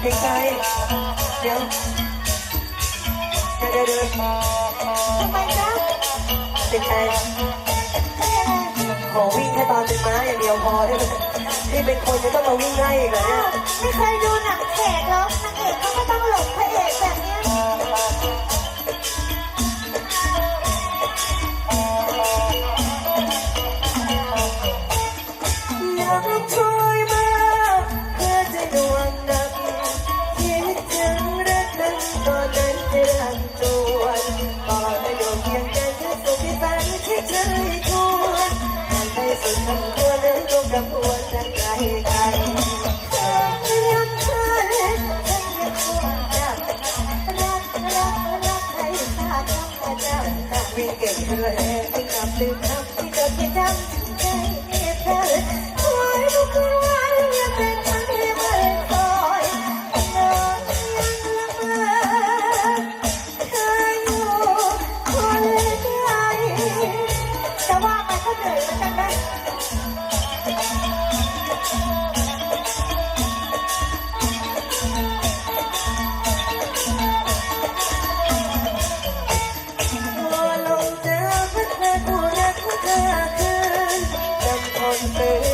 ไกลๆเดี๋ยเดียวเดี๋เดี๋ยทำไมจ๊ะไกลๆขอวิ่งแค่ตอนเป็นม้าอย่างเดียวพอที่เป็นคนจะต้องมาวิ่งไหรเลยไม่เคยดูหนังแขกแล้วนางเอกเขาก็ต้องหลบพระเอกแบบนี้ baby.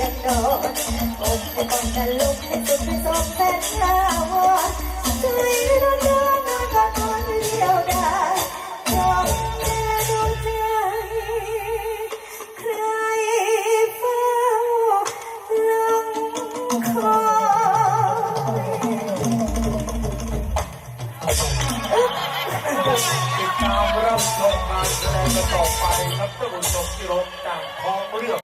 ยังโดนกบจะต้องกันลุกให้สุดไปสบแฟนหน้าวอนใจร้อนร้อนนอนกอดคนเดียวดายยอมแม่ดวงใจ ใครเฝ้าลังคอยติดตามรับชมการแสดงต่อไปครับท่านผู้ชมที่รถจากของเรื่อง